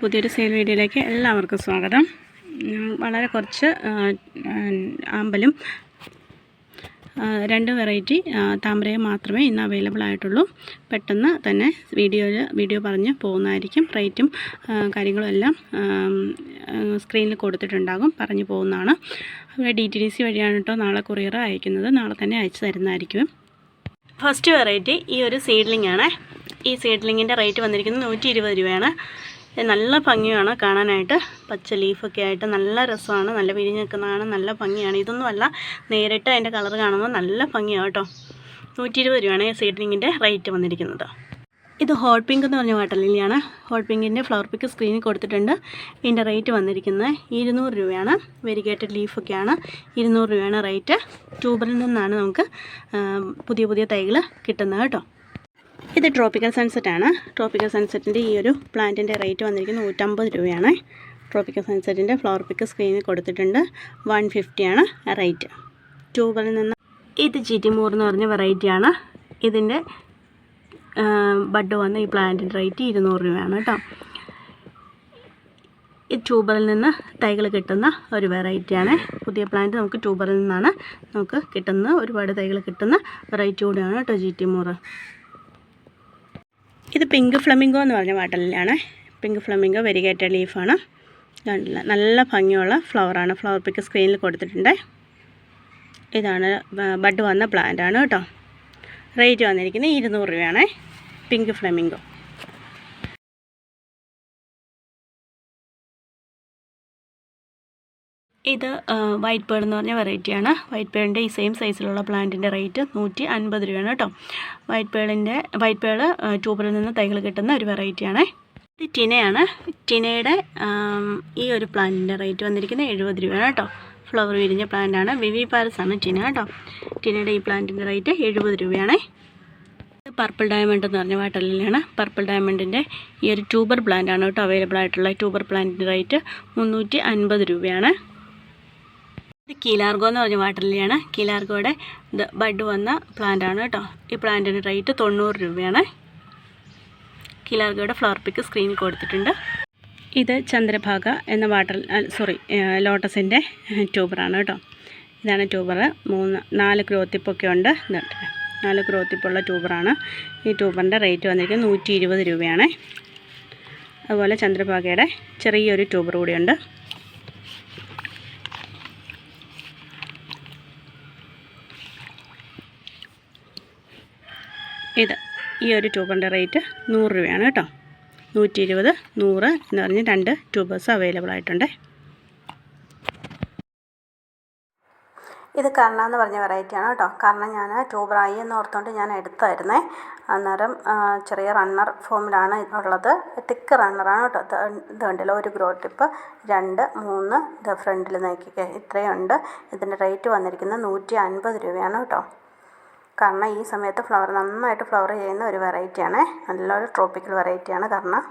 പുതിയൊരു സെയിൽ വീഡിയോയിലേക്ക് എല്ലാവർക്കും സ്വാഗതം. വളരെ കുറച്ച് ആമ്പലും രണ്ട് വെറൈറ്റി താമരയും മാത്രമേ ഇന്ന് അവൈലബിൾ ആയിട്ടുള്ളൂ. പെട്ടെന്ന് തന്നെ വീഡിയോയിൽ വീഡിയോ പറഞ്ഞ് പോകുന്നതായിരിക്കും. റേറ്റും കാര്യങ്ങളും എല്ലാം സ്ക്രീനിൽ കൊടുത്തിട്ടുണ്ടാകും. പറഞ്ഞു പോകുന്നതാണ്. അവിടെ ഡി ടി ഡി സി വഴിയാണ് കേട്ടോ നാളെ കൊറിയർ അയക്കുന്നത്. നാളെ തന്നെ അയച്ചു തരുന്നതായിരിക്കും. ഫസ്റ്റ് വെറൈറ്റി ഈ ഒരു സീഡ്ലിംഗ് ആണ്. ഈ സീഡ്ലിങ്ങിന്റെ റേറ്റ് വന്നിരിക്കുന്നത് നൂറ്റി ഇരുപത് രൂപയാണ്. നല്ല ഭംഗിയാണ് കാണാനായിട്ട്. പച്ച ലീഫൊക്കെ ആയിട്ട് നല്ല രസമാണ്. നല്ല വിരിഞ്ഞ് നിൽക്കുന്നതാണ് നല്ല ഭംഗിയാണ്. ഇതൊന്നുമല്ല നേരിട്ട് അതിന്റെ കളർ കാണുമ്പോൾ നല്ല ഭംഗിയാണ് കേട്ടോ. നൂറ്റി ഇരുപത് രൂപയാണ് ഈ സീഡ്ലിങ്ങിന്റെ റേറ്റ് വന്നിരിക്കുന്നത്. ഇത് ഹോട്ട് പിങ്ക് എന്ന് പറഞ്ഞ വാട്ടർ ലില്ലിയാണ്. ഹോട്ട് പിങ്കിന്റെ ഫ്ലവർ പിക്ക് സ്ക്രീനിൽ കൊടുത്തിട്ടുണ്ട്. ഇതിന്റെ റേറ്റ് വന്നിരിക്കുന്നത് ഇരുന്നൂറ് രൂപയാണ്. വെരിഗേറ്റഡ് ലീഫൊക്കെയാണ്. ഇരുന്നൂറ് രൂപയാണ് റേറ്റ്. ട്യൂബറിൽ നിന്നാണ് നമുക്ക് പുതിയ പുതിയ തൈകൾ കിട്ടുന്നത് കേട്ടോ. ഇത് ട്രോപ്പിക്കൽ ആണ്. ട്രോപ്പിക്കൽ സൺസെറ്റിന്റെ ഈ ഒരു പ്ലാന്റിന്റെ റേറ്റ് വന്നിരിക്കുന്നത് നൂറ്റമ്പത് രൂപയാണ്. ട്രോപ്പിക്കൽ സൺസെറ്റിന്റെ ഫ്ലവർ പിക്ക് സ്ക്രീനിൽ കൊടുത്തിട്ടുണ്ട്. One ഫിഫ്റ്റിയാണ് rate. ട്യൂബറിൽ നിന്ന് ഇത് ചിറ്റിമൂർ എന്ന് പറഞ്ഞ വെറൈറ്റിയാണ് ഇതിന്റെ ബഡ് വന്ന് ഈ പ്ലാന്റിന്റെ റേറ്റ് ഇരുന്നൂറ് രൂപയാണ് കേട്ടോ. ഈ ട്യൂബറിൽ നിന്ന് തൈകൾ കിട്ടുന്ന ഒരു വെറൈറ്റിയാണ് പുതിയ പ്ലാന്റ് നമുക്ക് ട്യൂബറിൽ നിന്നാണ് നമുക്ക് കിട്ടുന്ന ഒരുപാട് തൈകൾ കിട്ടുന്ന വെറൈറ്റി കൂടിയാണ് കേട്ടോ ജി ടി മൂറ് ഇത് പിങ്ക് ഫ്ലമിംഗോ എന്ന് പറഞ്ഞ വാട്ടലിലാണ്. Pink flamingo വെരിഗേറ്റ ലീഫാണ്. കണ്ടില്ല നല്ല ഭംഗിയുള്ള ഫ്ലവറാണ്. ഫ്ലവർ പിക്ക് സ്ക്രീനിൽ കൊടുത്തിട്ടുണ്ട്. ഇതാണ് ബഡ് വന്ന പ്ലാന്റ് ആണ് കേട്ടോ. റേറ്റ് വന്നിരിക്കുന്നത് ഇരുന്നൂറ് രൂപയാണ്. Pink flamingo. ഇത് വൈറ്റ് പേൾ എന്ന് പറഞ്ഞ വെറൈറ്റിയാണ് വൈറ്റ് പേളിന്റെ ഈ സെയിം സൈസിലുള്ള പ്ലാന്റിന്റെ റേറ്റ് നൂറ്റി അൻപത് രൂപയാണ് കേട്ടോ. വൈറ്റ് പേളിന്റെ വൈറ്റ് പേൾ ട്യൂബിൽ നിന്ന് തൈകൾ കിട്ടുന്ന ഒരു വെറൈറ്റിയാണ് ഇത് ടിനയാണ് ടിനയുടെ ഈ ഒരു പ്ലാന്റിന്റെ റേറ്റ് വന്നിരിക്കുന്നത് എഴുപത് രൂപയാണ് കേട്ടോ. ഫ്ലവർ വിരിഞ്ഞ പ്ലാന്റാണ് വിവി പാരസ് ആണ് ടിന കേട്ടോ. ടിനയുടെ ഈ പ്ലാന്റിന്റെ റേറ്റ് എഴുപത് രൂപയാണ്. പർപ്പിൾ ഡയമണ്ട് എന്ന് പറഞ്ഞ വാട്ടലിലാണ് പർപ്പിൾ ഡയമണ്ടിന്റെ ഈ ഒരു ട്യൂബർ പ്ലാന്റ് ആണ് കേട്ടോ. അവൈലബിൾ ആയിട്ടുള്ള ട്യൂബർ പ്ലാന്റിന്റെ റേറ്റ് മുന്നൂറ്റി അൻപത് രൂപയാണ്. ഇത് കീലാർഗോ എന്ന് പറഞ്ഞ വാട്ടർ ലില്ലിയാണ് കീലാർഗോയുടെ ബഡ് വന്ന പ്ലാന്റ് ആണ് കേട്ടോ. ഈ പ്ലാന്റിന് റേറ്റ് തൊണ്ണൂറ് രൂപയാണ്. കീലാർഗോയുടെ ഫ്ലവർ പിക്ക് സ്ക്രീനിൽ കൊടുത്തിട്ടുണ്ട്. ഇത് ചന്ദ്രഭാഗ എന്ന വാട്ടർ സോറി ലോട്ടസിന്റെ ട്യൂബറാണ് കേട്ടോ. ഇതാണ് ട്യൂബർ മൂന്ന് നാല് ക്രോത്തിപ്പൊക്കെ ഉണ്ട്. നാല് ക്രോത്തിപ്പുള്ള ട്യൂബറാണ് ഈ ട്യൂബറിന്റെ റേറ്റ് വന്നിരിക്കുന്നത് നൂറ്റി ഇരുപത് രൂപയാണ്. അതുപോലെ ചന്ദ്രഭാഗയുടെ ചെറിയൊരു ട്യൂബർ കൂടിയുണ്ട് ഇത് ഈ ഒരു ട്യൂബിന്റെ റേറ്റ് നൂറ് രൂപയാണ് കേട്ടോ. നൂറ്റി ഇരുപത് നൂറ് എന്ന് പറഞ്ഞ് രണ്ട് ട്യൂബേഴ്സ് അവൈലബിൾ ആയിട്ടുണ്ട്. ഇത് കർണ എന്ന് പറഞ്ഞ വെറൈറ്റിയാണ് കേട്ടോ. കാരണം ഞാൻ ട്യൂബറായി എന്ന് ഓർത്തുകൊണ്ട് ഞാൻ എടുത്തായിരുന്നേ. അന്നേരം ചെറിയ റണ്ണർ ഫോമിലാണ് ഉള്ളത്. തിക്ക് റണ്ണറാണ് കേട്ടോ. ഇത് ഇത് ഒരു ഗ്രോ ടിപ്പ് രണ്ട് മൂന്ന് ഇത് ഫ്രണ്ടിൽ നോക്കിക്കേ. ഇത്രയുണ്ട്. ഇതിന്റെ റേറ്റ് വന്നിരിക്കുന്നത് നൂറ്റി അൻപത് രൂപയാണ് കേട്ടോ. കാരണം ഈ സമയത്ത് ഫ്ലവർ നന്നായിട്ട് ഫ്ലവർ ചെയ്യുന്ന ഒരു വെറൈറ്റിയാണ് നല്ലൊരു ട്രോപ്പിക്കൽ വെറൈറ്റിയാണ് കാരണം